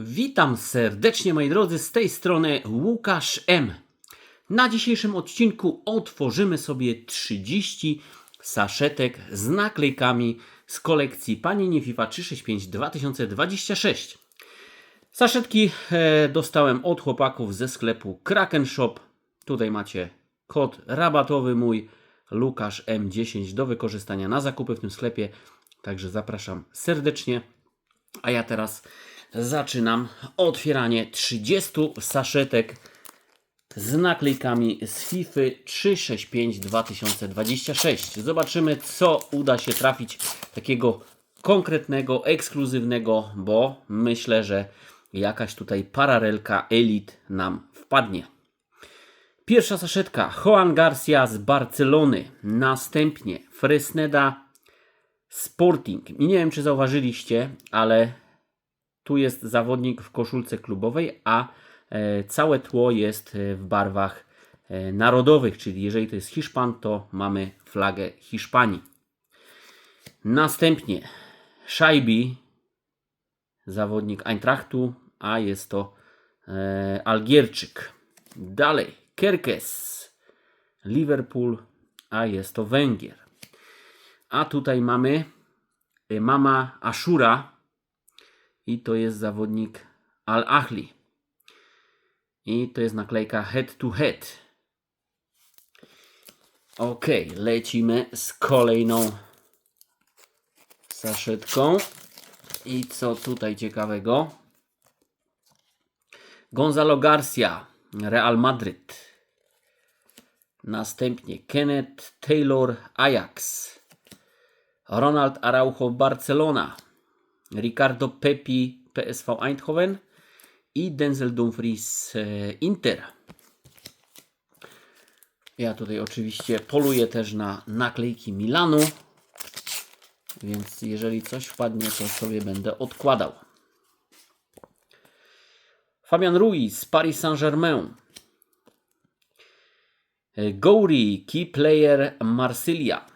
Witam serdecznie moi drodzy, z tej strony Łukasz M. Na dzisiejszym odcinku otworzymy sobie 30 saszetek z naklejkami z kolekcji Panini FIFA 365 2026. Saszetki e, dostałem od chłopaków ze sklepu Kraken Shop. Tutaj macie kod rabatowy mój Lukasz M10 do wykorzystania na zakupy w tym sklepie. Także zapraszam serdecznie. A ja teraz zaczynam otwieranie 30 saszetek z naklejkami z FIFA 365 2026. Zobaczymy, co uda się trafić takiego konkretnego, ekskluzywnego, bo myślę, że jakaś tutaj paralelka elit nam wpadnie. Pierwsza saszetka Juan Garcia z Barcelony. Następnie Fresneda Sporting. I nie wiem, czy zauważyliście, ale tu jest zawodnik w koszulce klubowej, a e, całe tło jest e, w barwach e, narodowych, czyli jeżeli to jest Hiszpan, to mamy flagę Hiszpanii. Następnie Szajbi, zawodnik Eintrachtu, a jest to Algierczyk. Dalej Kerkes, Liverpool, a jest to Węgier. A tutaj mamy mama Ashura i to jest zawodnik Al Ahli. I to jest naklejka head to head. Ok, lecimy z kolejną saszetką. I co tutaj ciekawego? Gonzalo Garcia, Real Madryt. Następnie Kenneth Taylor, Ajax. Ronald Araujo Barcelona, Ricardo Pepi PSV Eindhoven i Denzel Dumfries e, Inter. Ja tutaj oczywiście poluję też na naklejki Milanu, więc jeżeli coś wpadnie, to sobie będę odkładał. Fabian Ruiz, Paris Saint-Germain. E, Goury, key player Marsylia.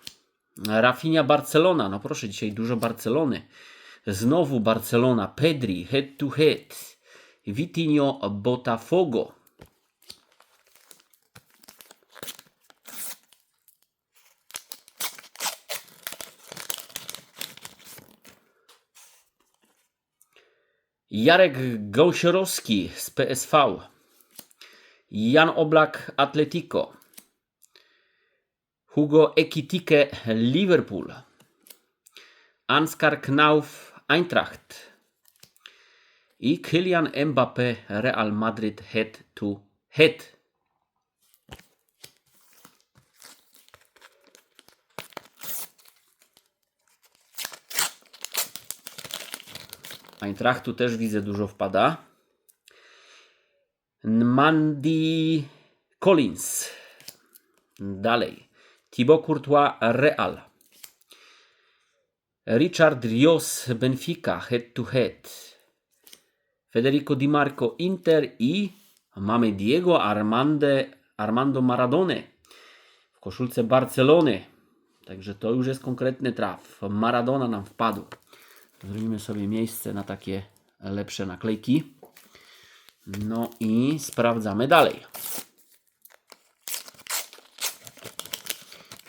Rafinha Barcelona, no proszę, dzisiaj dużo Barcelony. Znowu Barcelona, Pedri, head to head. Vitinho Botafogo. Jarek Gąsiorowski z PSV. Jan Oblak Atletico. Hugo Ekitike Liverpool. Ansgar Knauf Eintracht. I Kylian Mbappé Real Madrid head to head. Eintrachtu też widzę dużo wpada. Mandy Collins. Dalej. Thibaut Courtois Real. Richard Rios Benfica head to head. Federico Di Marco Inter i mamy Diego Armande, Armando Maradone w koszulce Barcelony. Także to już jest konkretny traf. Maradona nam wpadł. Zrobimy sobie miejsce na takie lepsze naklejki. No i sprawdzamy dalej.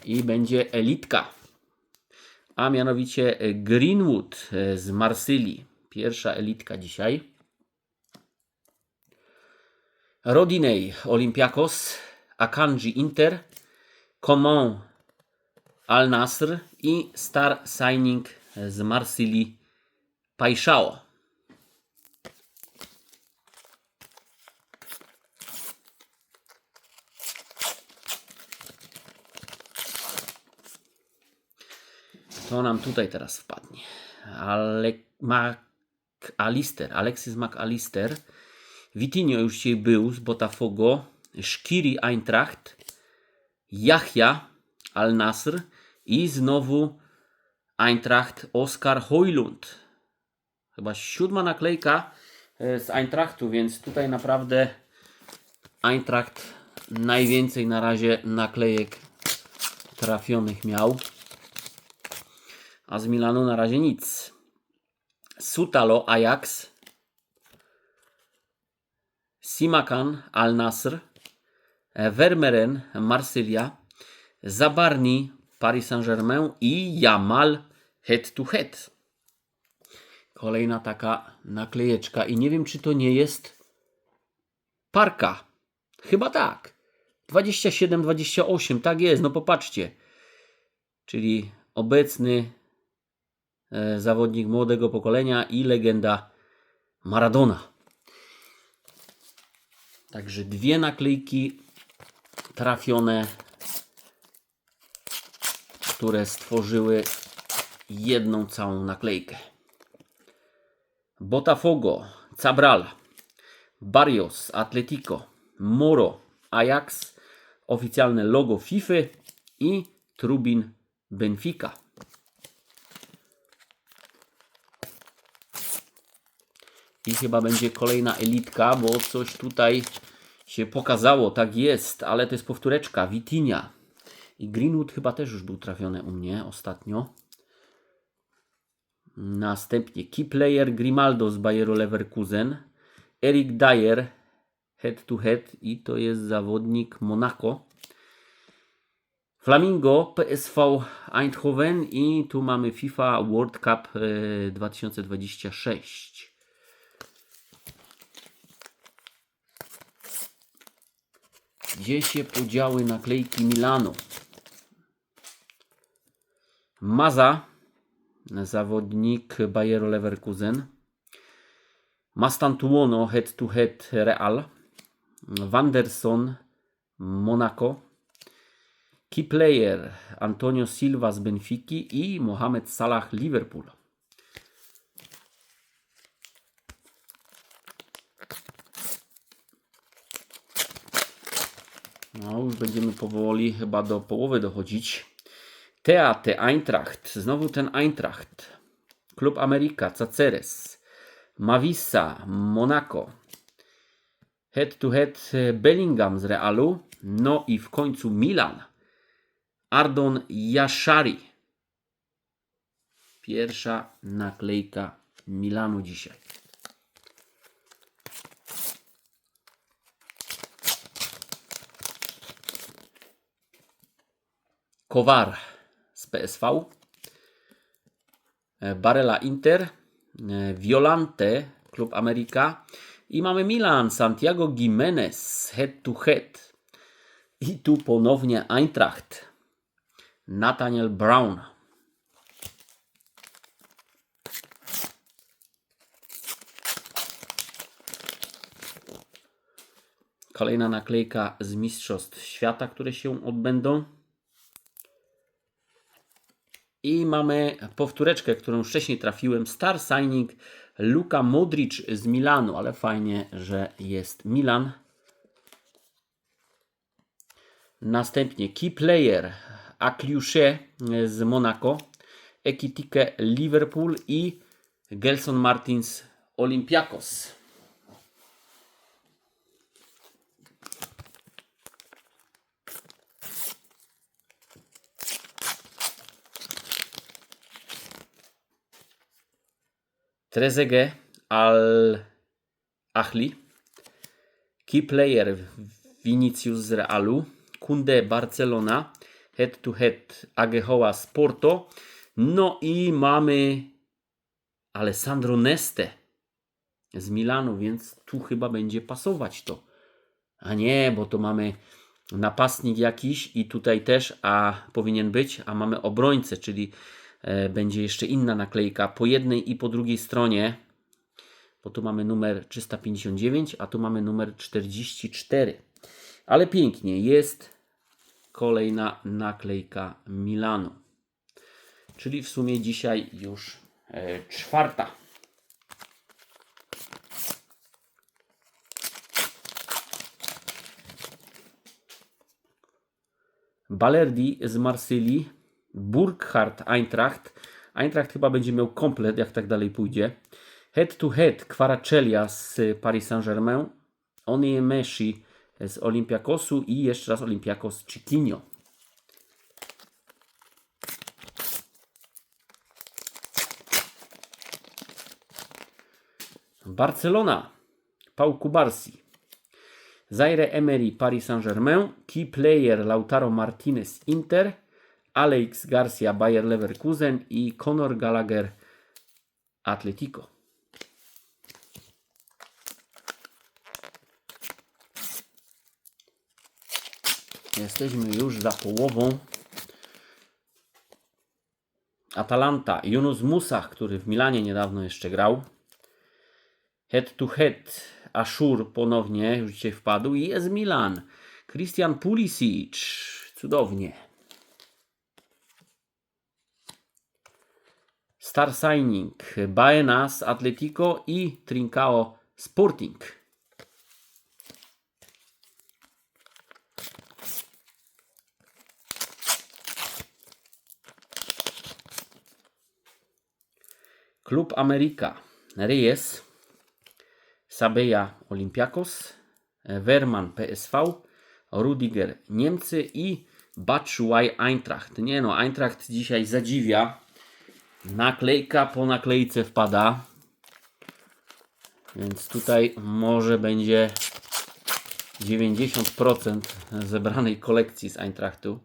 i będzie elitka. A mianowicie Greenwood z Marsylii. Pierwsza elitka dzisiaj. Rodinei Olympiakos, Akanji Inter, Coman Al Nasr i Star Signing z Marsylii Paixao. To nam tutaj teraz wpadnie. Ale McAllister, Alexis McAllister. Vitinho już dzisiaj był z Botafogo. Szkiri Eintracht. Yahya Al Nasr. I znowu Eintracht Oskar Hojlund. Chyba siódma naklejka e, z Eintrachtu, więc tutaj naprawdę Eintracht najwięcej na razie naklejek trafionych miał. A z Milanu na razie nic. Sutalo Ajax. Simakan Al Nasr, e, Vermeeren Marsylia, Zabarni Paris Saint-Germain i Jamal Head to Head. Kolejna taka naklejeczka i nie wiem czy to nie jest parka. Chyba tak. 27-28, tak jest, no popatrzcie. Czyli obecny zawodnik młodego pokolenia i legenda Maradona. Także dwie naklejki trafione, które stworzyły jedną całą naklejkę. Botafogo, Cabral, Barrios, Atletico, Moro, Ajax, oficjalne logo FIFA i Trubin Benfica. I chyba będzie kolejna elitka, bo coś tutaj się pokazało, tak jest, ale to jest powtóreczka, Witinia. I Greenwood chyba też już był trafiony u mnie ostatnio. Następnie key player Grimaldo z Bayeru Leverkusen. Eric Dyer head to head i to jest zawodnik Monaco. Flamingo PSV Eindhoven i tu mamy FIFA World Cup e, 2026. Gdzie się podziały naklejki Milanu? Maza, zawodnik Bayeru Leverkusen. Mastantuono head to head Real. Wanderson Monaco. Key player Antonio Silva z Benfiki i Mohamed Salah Liverpool. No, już będziemy powoli chyba do połowy dochodzić. Teate Eintracht, znowu ten Eintracht. Klub Amerika, Caceres. Mavisa, Monaco. Head to head Bellingham z Realu. No i w końcu Milan. Ardon Jaszari. Pierwsza naklejka Milanu dzisiaj. Kowar z PSV. E, Barella Inter. e, Violante Klub Amerika. I mamy Milan, Santiago Jimenez head to head. I tu ponownie Eintracht. Nathaniel Brown. Kolejna naklejka z Mistrzostw Świata, które się odbędą. I mamy powtóreczkę, którą wcześniej trafiłem. Star signing Luka Modric z Milanu, ale fajnie, że jest Milan. Następnie key player Akliusze z Monaco, Ekitike Liverpool i Gelson Martins Olympiakos. Trezeguet Al Ahli, key player Vinicius z Realu, Kunde Barcelona, head to head Agehoa z Porto, no i mamy Alessandro Neste z Milanu, więc tu chyba będzie pasować to. A nie, bo to mamy napastnik jakiś i tutaj też, a powinien być, a mamy obrońcę, czyli będzie jeszcze inna naklejka po jednej i po drugiej stronie, bo tu mamy numer 359, a tu mamy numer 44. Ale pięknie, jest kolejna naklejka Milanu. Czyli w sumie dzisiaj już e, czwarta. Balerdi z Marsylii, Burkhardt Eintracht. Eintracht chyba będzie miał komplet, jak tak dalej pójdzie. Head to head Kwaracelia z Paris Saint-Germain, Onyemesi z Olympiakosu i jeszcze raz Olympiakos Chiquinho. Barcelona, Pau Kubarsi, Zaire Emery Paris Saint-Germain, key player Lautaro Martinez Inter, Alex Garcia Bayer Leverkusen i Conor Gallagher Atletico. Jesteśmy już za połową. Atalanta, Yunus Musah, który w Milanie niedawno jeszcze grał. Head to head, Ashur ponownie już dzisiaj wpadł i jest Milan. Christian Pulisic, cudownie. Star Signing, Baena z Atletico i Trincao Sporting. Klub Amerika, Reyes, Sabeja Olympiakos, Werman PSV, Rudiger Niemcy i Batshuayi Eintracht. Nie no, Eintracht dzisiaj zadziwia. Naklejka po naklejce wpada. Więc tutaj może będzie 90% zebranej kolekcji z Eintrachtu.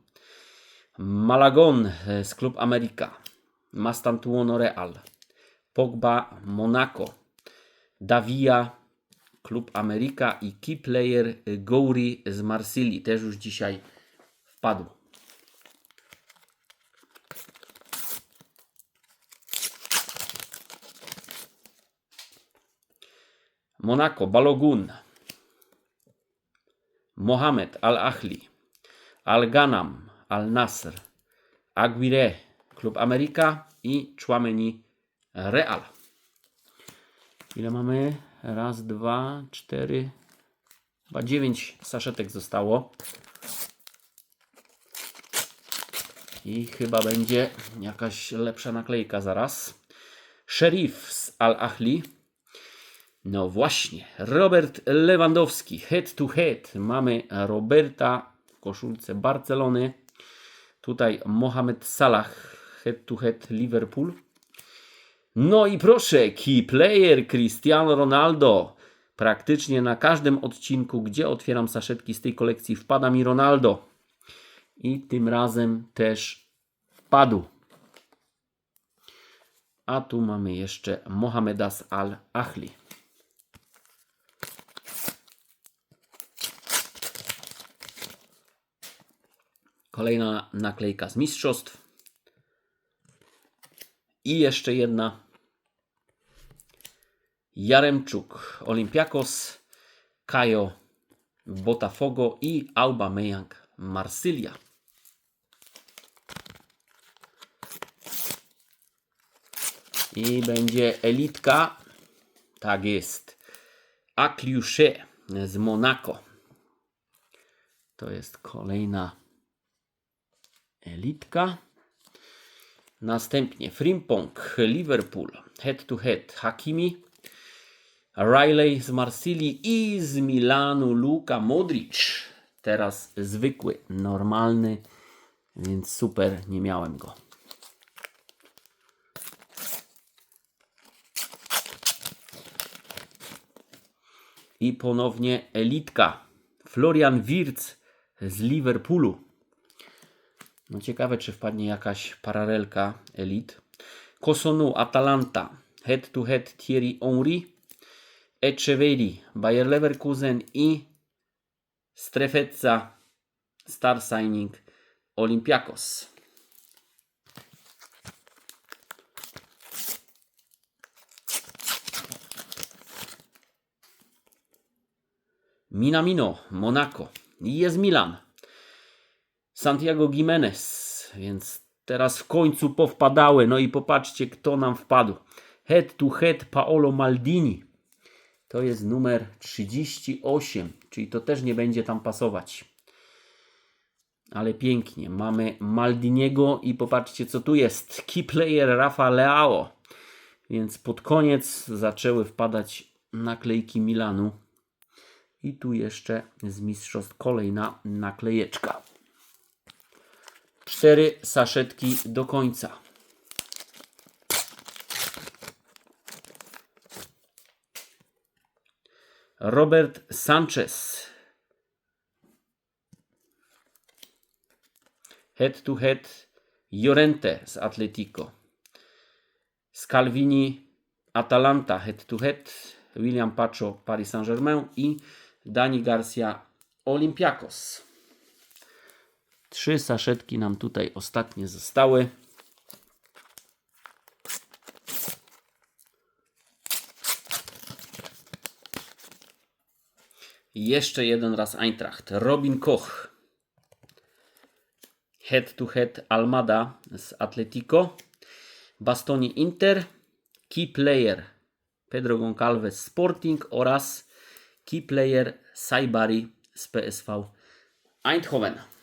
Malagon z Klub Amerika. Mastantuono Real. Pogba Monaco. Davia Klub Amerika i key player Gouri z Marsylii też już dzisiaj wpadł. Monaco, Balogun, Mohamed Al-Ahli, Al-Ganam, Al-Nasr, Aguirre, Klub Amerika i Chouameni Real. Ile mamy? Raz, dwa, cztery, chyba dziewięć saszetek zostało. I chyba będzie jakaś lepsza naklejka zaraz. Sheriff z Al-Ahli. No właśnie, Robert Lewandowski, head to head. Mamy Roberta w koszulce Barcelony. Tutaj Mohamed Salah, head to head Liverpool. No i proszę, key player Cristiano Ronaldo. Praktycznie na każdym odcinku, gdzie otwieram saszetki z tej kolekcji, wpada mi Ronaldo. I tym razem też wpadł. A tu mamy jeszcze Mohameda Al-Ahli. Kolejna naklejka z mistrzostw. I jeszcze jedna. Jaremczuk, Olympiakos, Kajo, Botafogo i Aubameyang, Marsylia. I będzie elitka. Tak jest. Akliusze z Monaco. To jest kolejna elitka. Następnie Frimpong, Liverpool, head to head, Hakimi, Riley z Marsylii i z Milanu Luka Modric. Teraz zwykły, normalny, więc super, nie miałem go. I ponownie elitka. Florian Wirtz z Liverpoolu. No ciekawe, czy wpadnie jakaś paralelka Elit. Kosonu, Atalanta, head to head Thierry Henry, Echeverri, Bayer Leverkusen i Strefezza, Star Signing, Olympiakos. Minamino, Monaco. Jest Milan. Santiago Jimenez, więc teraz w końcu powpadały. No i popatrzcie, kto nam wpadł. Head to head Paolo Maldini. To jest numer 38, czyli to też nie będzie tam pasować. Ale pięknie. Mamy Maldiniego i popatrzcie, co tu jest. Key player Rafa Leao. Więc pod koniec zaczęły wpadać naklejki Milanu. I tu jeszcze z mistrzostw kolejna naklejeczka cztery saszetki do końca. Robert Sanchez. Head to head Llorente z Atletico. Scalvini Atalanta head to head. William Pacho Paris Saint-Germain i Dani Garcia Olympiakos. Trzy saszetki nam tutaj ostatnie zostały. Jeszcze jeden raz Eintracht. Robin Koch. Head to head Almada z Atletico. Bastoni Inter. Key player Pedro Goncalves Sporting oraz key player Saibari z PSV Eindhoven.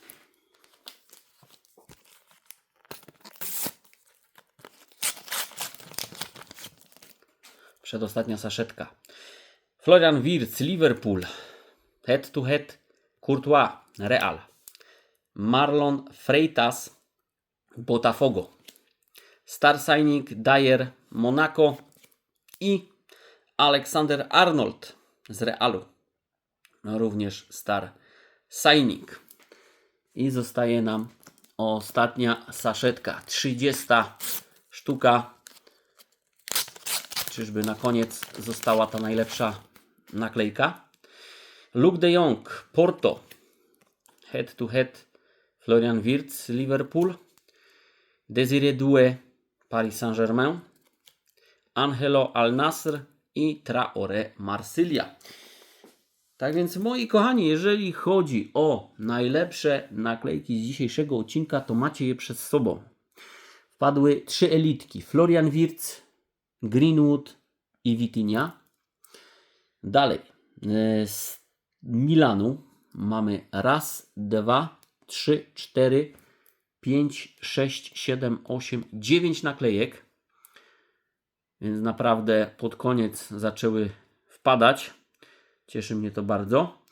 Przedostatnia saszetka. Florian Wirtz, Liverpool. Head to head Courtois, Real. Marlon Freitas, Botafogo. Star Signing Dyer, Monaco. I Aleksander Arnold z Realu. No, również Star Signing. I zostaje nam ostatnia saszetka. 30 sztuka. Czyżby na koniec została ta najlepsza naklejka? Luke de Jong, Porto. Head to head Florian Wirtz, Liverpool. Desiré Doué, Paris Saint-Germain. Angelo Al Nasr i Traore Marsylia. Tak więc moi kochani, jeżeli chodzi o najlepsze naklejki z dzisiejszego odcinka, to macie je przed sobą. Wpadły trzy elitki. Florian Wirtz, Greenwood i Vitinha. Dalej. e, Z Milanu mamy raz, dwa, trzy, cztery, pięć, sześć, siedem, osiem, dziewięć naklejek. Więc naprawdę pod koniec zaczęły wpadać. Cieszy mnie to bardzo.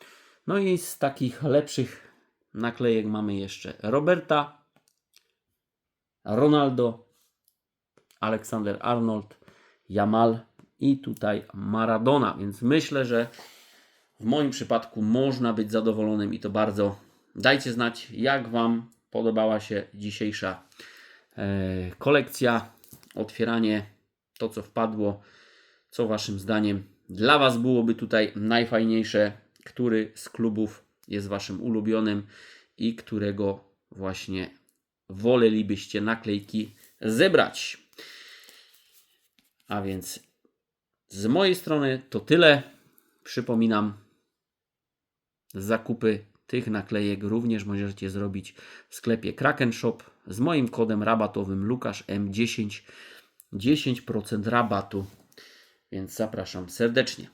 No i z takich lepszych naklejek mamy jeszcze Roberta, Ronaldo, Aleksander Arnold, Jamal i tutaj Maradona. Więc myślę, że w moim przypadku można być zadowolonym i to bardzo. Dajcie znać, jak Wam podobała się dzisiejsza e, kolekcja, otwieranie, to co wpadło, co Waszym zdaniem dla Was byłoby tutaj najfajniejsze, który z klubów jest Waszym ulubionym i którego właśnie wolelibyście naklejki zebrać. A więc z mojej strony to tyle. Przypominam, zakupy tych naklejek również możecie zrobić w sklepie Kraken Shop z moim kodem rabatowym LukaszM10 10% rabatu. Więc zapraszam serdecznie.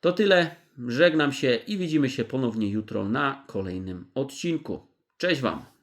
To tyle. Żegnam się i widzimy się ponownie jutro na kolejnym odcinku. Cześć Wam!